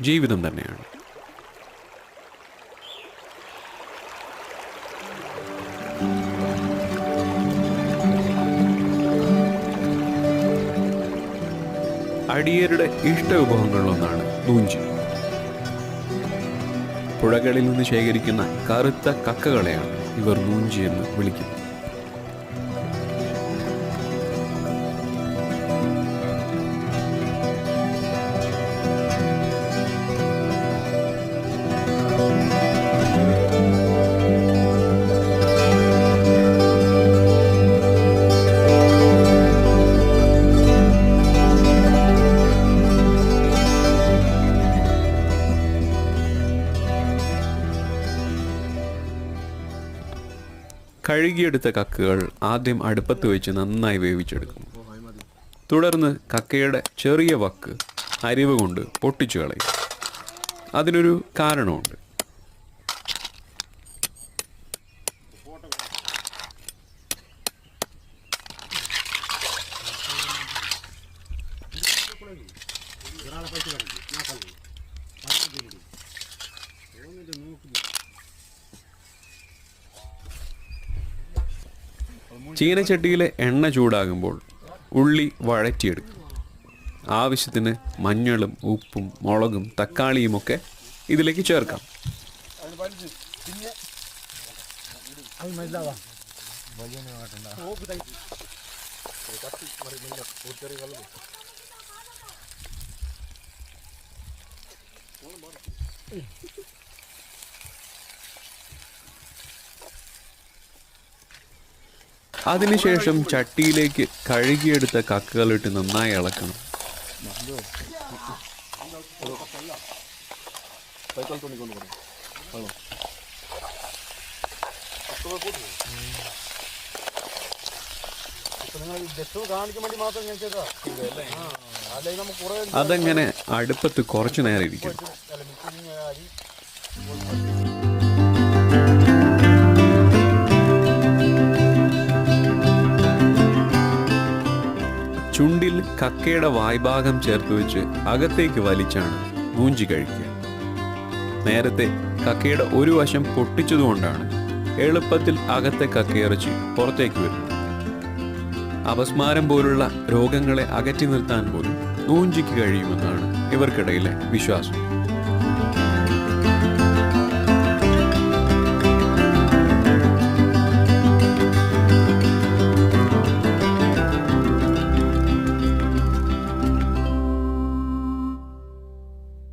ജീവിതം തന്നെയാണ്. അടിയരുടെ ഇഷ്ട വിഭവങ്ങളിലൊന്നാണ് നൂഞ്ചി. പുഴകളിൽ നിന്ന് ശേഖരിക്കുന്ന കറുത്ത കക്കകളെയാണ് ഇവർ നൂഞ്ചി എന്ന് വിളിക്കുന്നത്. കഴുകിയെടുത്ത കക്കകൾ ആദ്യം അടുപ്പത്ത് വെച്ച് നന്നായി വേവിച്ചെടുക്കും. തുടർന്ന് കക്കയുടെ ചെറിയ വക്ക് അരിവ് കൊണ്ട് പൊട്ടിച്ചു കളയും. അതിനൊരു കാരണമുണ്ട്. ചീനച്ചട്ടിയിലെ എണ്ണ ചൂടാകുമ്പോൾ ഉള്ളി വഴറ്റിയെടുക്കും. ആവശ്യത്തിന് മഞ്ഞളും ഉപ്പും മുളകും തക്കാളിയുമൊക്കെ ഇതിലേക്ക് ചേർക്കാം. അതിനുശേഷം ചട്ടിയിലേക്ക് കഴുകിയെടുത്ത കക്കകളിട്ട് നന്നായി ഇളക്കണം. അതങ്ങനെ അടുപ്പത്ത് കുറച്ചു നേരം ഇരിക്കും കക്കയുടെ വായ്ഭാഗം ചേർത്ത് വെച്ച് അകത്തേക്ക് വലിച്ചാണ് മൂഞ്ചി കഴിക്കുക. നേരത്തെ കക്കയുടെ ഒരു വശം പൊട്ടിച്ചതുകൊണ്ടാണ് എളുപ്പത്തിൽ അകത്തെ കക്കയിറച്ചി പുറത്തേക്ക് വരുന്നത്. അപസ്മാരം പോലുള്ള രോഗങ്ങളെ അകറ്റി നിർത്താൻ പോലും മൂഞ്ചിക്ക് കഴിയുമെന്നാണ് ഇവർക്കിടയിലെ വിശ്വാസം.